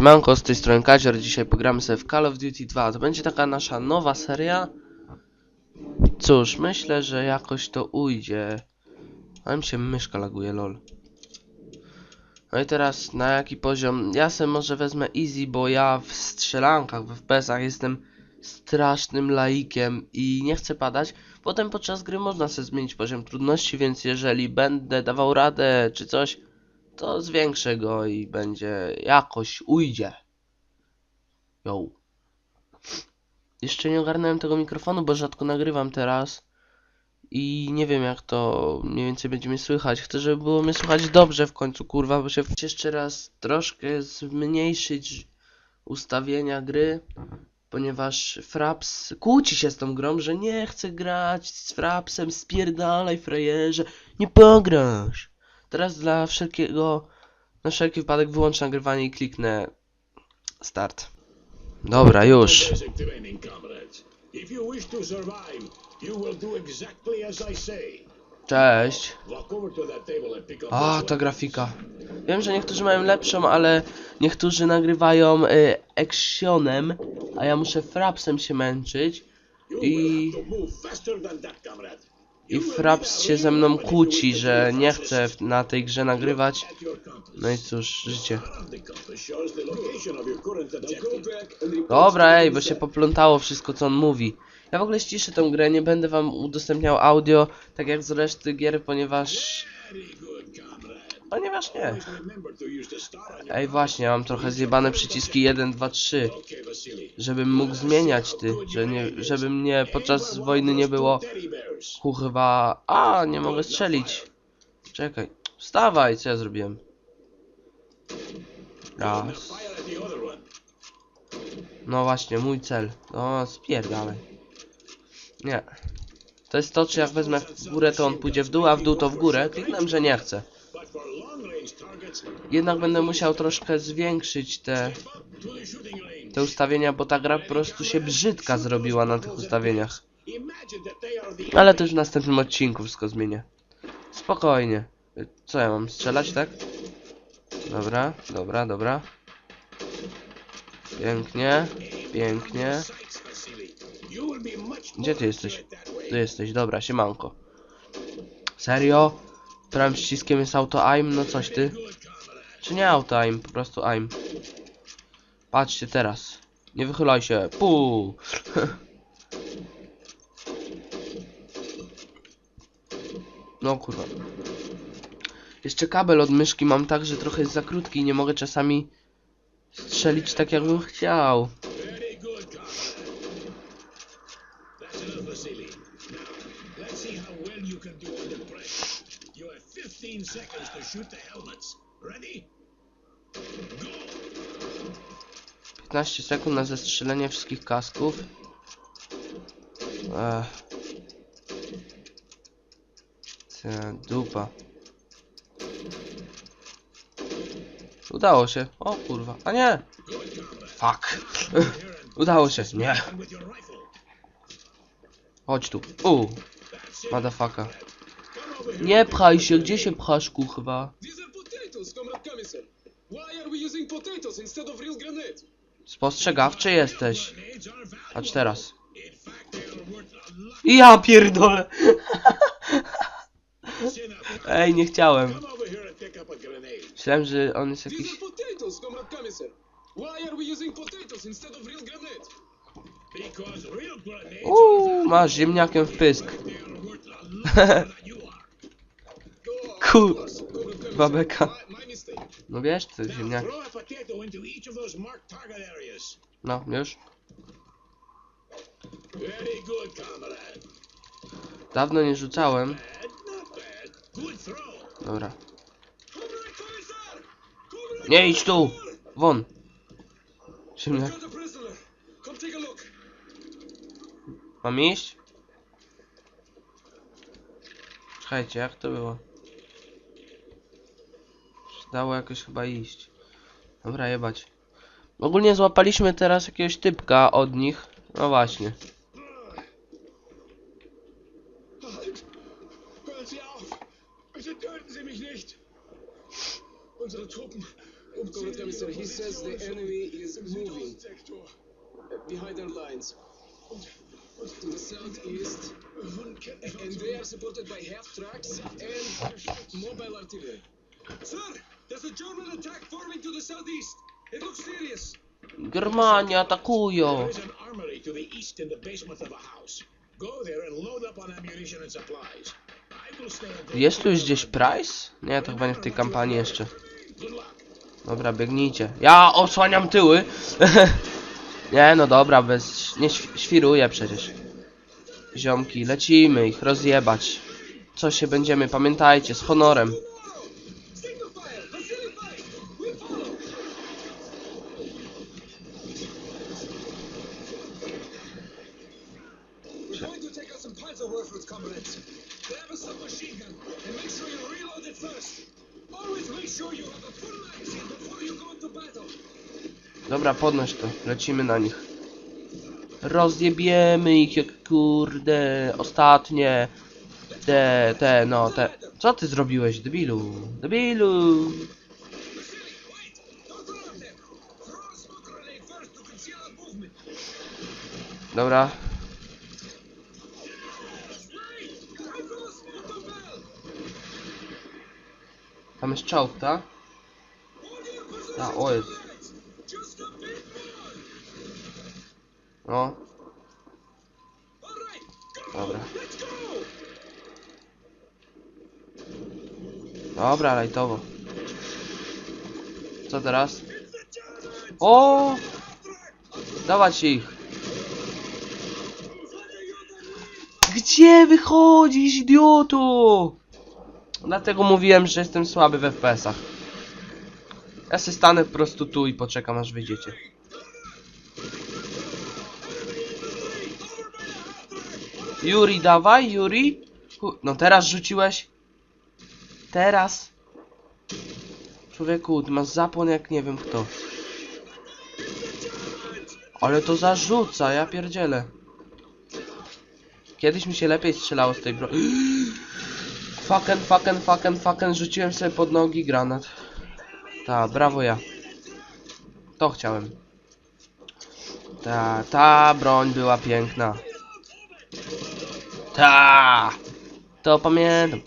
Siemanko, z tej strony Kazior, dzisiaj pogramy sobie w Call of Duty 2. To będzie taka nasza nowa seria. Cóż, myślę, że jakoś to ujdzie. A mi się myszka laguje, lol. No i teraz na jaki poziom? Ja sobie może wezmę easy, bo ja w strzelankach, w FPS-ach jestem strasznym laikiem i nie chcę padać. Potem podczas gry można sobie zmienić poziom trudności, więc jeżeli będę dawał radę czy coś, to zwiększę go i będzie jakoś ujdzie. Yo. Jeszcze nie ogarnąłem tego mikrofonu, bo rzadko nagrywam teraz. I nie wiem jak to mniej więcej będzie mnie słychać. Chcę, żeby było mnie słychać dobrze w końcu, kurwa, bo się jeszcze raz troszkę zmniejszyć ustawienia gry. Ponieważ Fraps kłóci się z tą grą, że nie chce grać z Frapsem, spierdalaj frajerze, nie pograsz. Teraz dla wszelkiego, na wszelki wypadek wyłączę nagrywanie i kliknę start. Dobra, już. Cześć. A, ta grafika. Wiem, że niektórzy mają lepszą, ale niektórzy nagrywają y, a ja muszę Frapsem się męczyć. I- I Fraps się ze mną kłóci, że nie chce na tej grze nagrywać. No i cóż, życie. Dobra, ej, bo się poplątało wszystko, co on mówi. Ja w ogóle ściszę tę grę, nie będę wam udostępniał audio, tak jak z reszty gier, ponieważ... Ponieważ nie. On your Ej, właśnie, mam trochę zjebane przyciski 1, 2, 3. Okay, Vasily. Żebym mógł zmieniać, ty. Że nie, żeby mnie podczas wojny nie było... Kurwa... A, nie mogę strzelić. Czekaj. Wstawaj, co ja zrobiłem? Raz. No właśnie, mój cel. No, spierdalaj. Nie. To jest to, czy jak wezmę w górę, to on pójdzie w dół, a w dół to w górę. Kliknąłem, że nie chcę. Jednak będę musiał troszkę zwiększyć te, te ustawienia, bo ta gra po prostu się brzydka zrobiła na tych ustawieniach. Ale to już w następnym odcinku wszystko zmienię. Spokojnie. Co ja mam, strzelać, tak? Dobra, dobra, dobra. Pięknie, pięknie. Gdzie ty jesteś? Tu jesteś, dobra, siemanko. Serio? Prawym przyciskiem jest auto aim, no coś ty. Czy nie auto aim, po prostu aim. Patrzcie teraz. Nie wychylaj się. Puu. No kurwa. Jeszcze kabel od myszki mam tak, że trochę jest za krótki i nie mogę czasami strzelić tak jakbym chciał. Shoot the helmets. Ready? 15 sekund na zestrzelenie wszystkich kasków. Ech. Cia dupa. Udało się. O kurwa. A nie! Fuck. Udało się. Nie. Chodź tu. U. Madafaka. Nie pchaj się. Gdzie się pchasz, kurwa? Spostrzegawczy jesteś. Patrz teraz. Lot. Ja pierdolę. Ej, nie chciałem. Myślałem, że on jest jakiś... Uuu, masz ziemniakiem w pysk. they are worth a lot more than you are. Kur... Comrade Commissar, Babeka. my, my mistake. No wiesz, Now ziemniak. No, już. Dawno nie rzucałem. Dobra. Nie idź tu! Won! Ziemniak. Mam iść? Czekajcie, jak to było? Dało jakoś chyba iść. Dobra, jebać. Ogólnie złapaliśmy teraz jakiegoś typka od nich. No właśnie. Behind our lines to the southeast, and they are supported by half tracks and mobile artillery. Germanie atakują. Jest tu już gdzieś Price? Nie, to chyba nie w tej kampanii jeszcze. Dobra, biegnijcie. Ja osłaniam tyły. nie, no dobra, bez... Nie świruję przecież. Ziomki, lecimy ich rozjebać. Co się będziemy, pamiętajcie, z honorem. Grab a submachine gun and make sure you reload it first. Always make sure you have a full magazine before you go into battle. Dobra, podnoś to. Lecimy na nich. Rozjebiemy ich jak kurde. Ostatnie. Te, te, no, te. Co ty zrobiłeś, debilu? Debilu! Vasily, Tam jest czołg, tak? Ta, o jest. No. Dobra. Dobra, lajtowo. Co teraz? O! Dawać ich! Gdzie wychodzisz, idioto? Dlatego mówiłem, że jestem słaby w FPS-ach. Ja se stanę po prostu tu i poczekam aż wyjdziecie. Yuri, dawaj, Yuri. Ku- No teraz rzuciłeś. Teraz. Człowieku, masz zapłon jak nie wiem kto. Ale to zarzuca, ja pierdzielę. Kiedyś mi się lepiej strzelało z tej broni. Fucken, fucken, fucken, fucken, rzuciłem sobie pod nogi granat. Ta, brawo ja. To chciałem. Ta, ta broń była piękna. Ta! To pamiętam.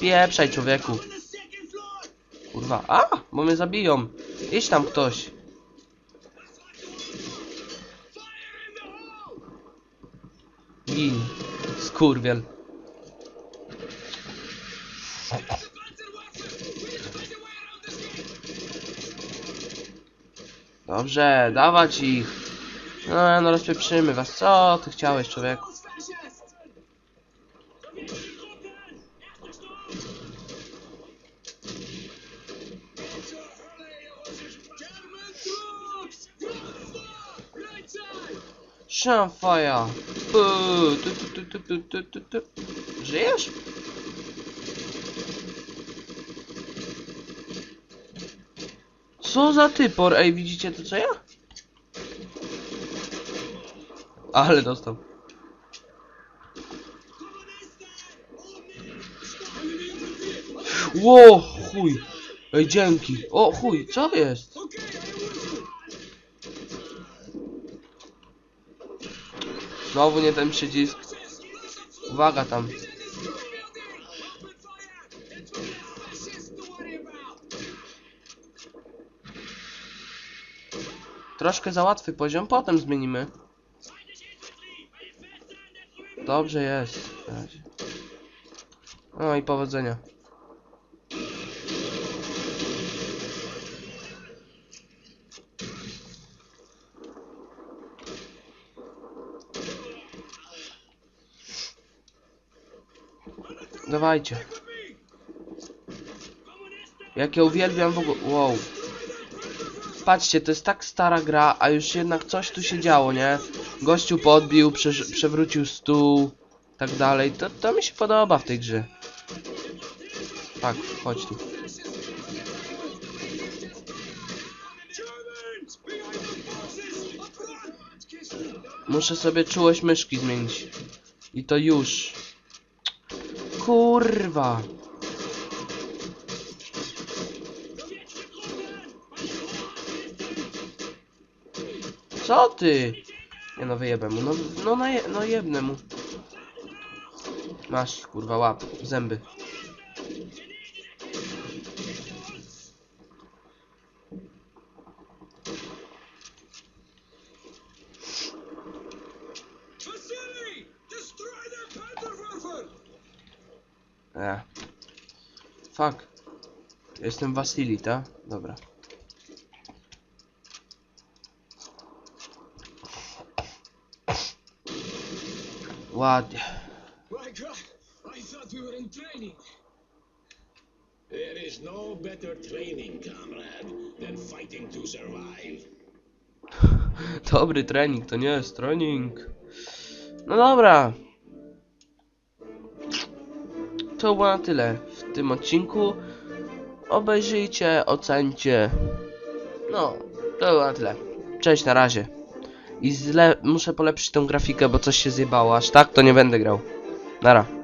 Pieprzaj człowieku. Kurwa, a! Bo mnie zabiją. Idź tam ktoś. Gin. Skurwiel. Dobrze, dawać ich. No, no rozpieprzymy was. Co ty chciałeś, człowieku? German troops! Co za typor? Ej, widzicie to co ja? Ale dostał. Ło, chuj. Ej, dzięki. O, chuj, co jest? Znowu nie ten przycisk. Uwaga tam. Troszkę za łatwy poziom, potem zmienimy. Dobrze jest. No i powodzenia. Dawajcie. Jak ja uwielbiam w ogóle... Wow. Patrzcie, to jest tak stara gra, a już jednak coś tu się działo, nie? Gościu podbił, przeż- przewrócił stół, tak dalej. To, to mi się podoba w tej grze. Tak, chodź tu. Muszę sobie czułość myszki zmienić. I to już. Kurwa. Co ty? Nie no, wyjebę mu. No, no, na je, no jebnę mu. Masz, kurwa, łap. Zęby. E. Fuck. Jestem Wasili, ta? Dobra. Training. There is no better training, comrade, than fighting to survive. Dobry trening, to nie jest trening. No dobra. To było na tyle w tym odcinku. Obejrzyjcie, ocencie. No, to było na tyle. Cześć, na razie. I zle muszę polepszyć tą grafikę, bo coś się zjebało. Aż tak to nie będę grał. Nara.